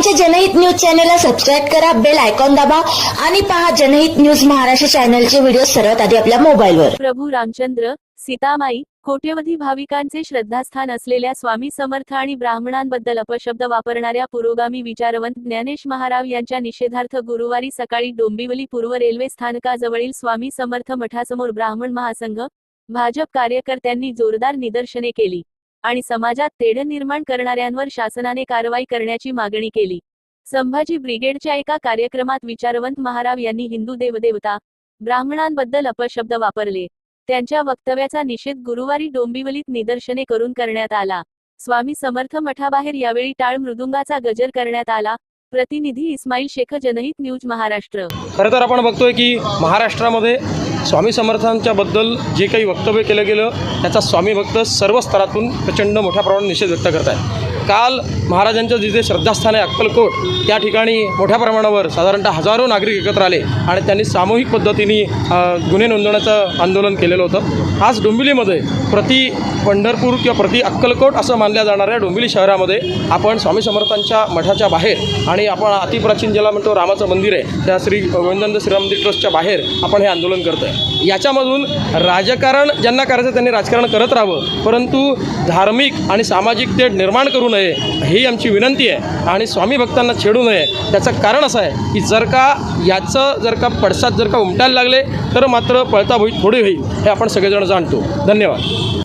आमच्या जनहित न्यूज चॅनलला सबस्क्राईब करा बेल आयकॉन दाबा आणि पहा जनहित न्यूज महाराष्ट्र चॅनलचे व्हिडिओ सर्वात आधी आपल्या मोबाईलवर. प्रभू रामचंद्र सीतामाई कोट्यवधी भाविकांचे श्रद्धास्थान असलेल्या स्वामी समर्थ आणि ब्राह्मणांबद्दल अपशब्द वापरणाऱ्या पुरोगामी विचारवंत ज्ञानेश महाराव यांच्या निषेधार्थ गुरुवारी सकाळी डोंबिवली पूर्व रेल्वे स्थानकाजवळील स्वामी समर्थ मठासमोर ब्राह्मण महासंघ भाजप कार्यकर्त्यांनी जोरदार निदर्शने केली. आणि समाजात तेढ निर्माण करणाऱ्यांवर शासनाने कारवाई करण्याची मागणी केली. संभाजी ब्रिगेडच्या एका कार्यक्रमात विचारवंत महाराव यांनी हिंदू देवदेवता ब्राह्मणांबद्दल अपशब्द वापरले. त्यांच्या वक्तव्याचा निषेध गुरुवारी डोंबिवलीत निदर्शने करून करण्यात आला. स्वामी समर्थ मठाबाहेर यावेळी टाळ मृदुंगाचा गजर करण्यात आला. प्रतिनिधी इस्माईल शेख जनहित न्यूज महाराष्ट्र. खरं तर आपण बघतोय की महाराष्ट्रामध्ये स्वामी समर्थांच्याबद्दल जे काही वक्तव्य केलं गेलं त्याचा स्वामी भक्त सर्व स्तरातून प्रचंड मोठ्या प्रमाणात निषेध व्यक्त करत आहे काल महाराजांचं जिथे श्रद्धास्थान आहे अक्कलकोट त्या ठिकाणी मोठ्या प्रमाणावर साधारणतः हजारो नागरिक एकत्र आले आणि त्यांनी सामूहिक पद्धतीने गुन्हे नोंदवण्याचं आंदोलन केलेलं होतं. आज डोंबिवलीमध्ये प्रति पंढरपूर किंवा प्रति अक्कलकोट असं मानल्या जाणाऱ्या डोंबिवली शहरामध्ये आपण स्वामी समर्थांच्या मठाच्या बाहेर आणि आपण अतिप्राचीन ज्याला म्हणतो रामाचं मंदिर आहे त्या श्री गोविंदानंद श्रीराम मंदिर ट्रस्टच्या बाहेर आपण हे आंदोलन करतो आहे याच्यामधून राजकारण ज्यांना करायचं त्यांनी राजकारण करत राहावं परंतु धार्मिक आणि सामाजिक तेढ निर्माण करू नये ही आमची विनंती आहे. आणि स्वामी भक्तांना छेडू नये त्याचं कारण असं आहे की जर का याचं जर का पडसाद जर का उमटायला लागले तर मात्र पळता भोई थोडी होईल हे आपण सगळेजण जाणतो. धन्यवाद.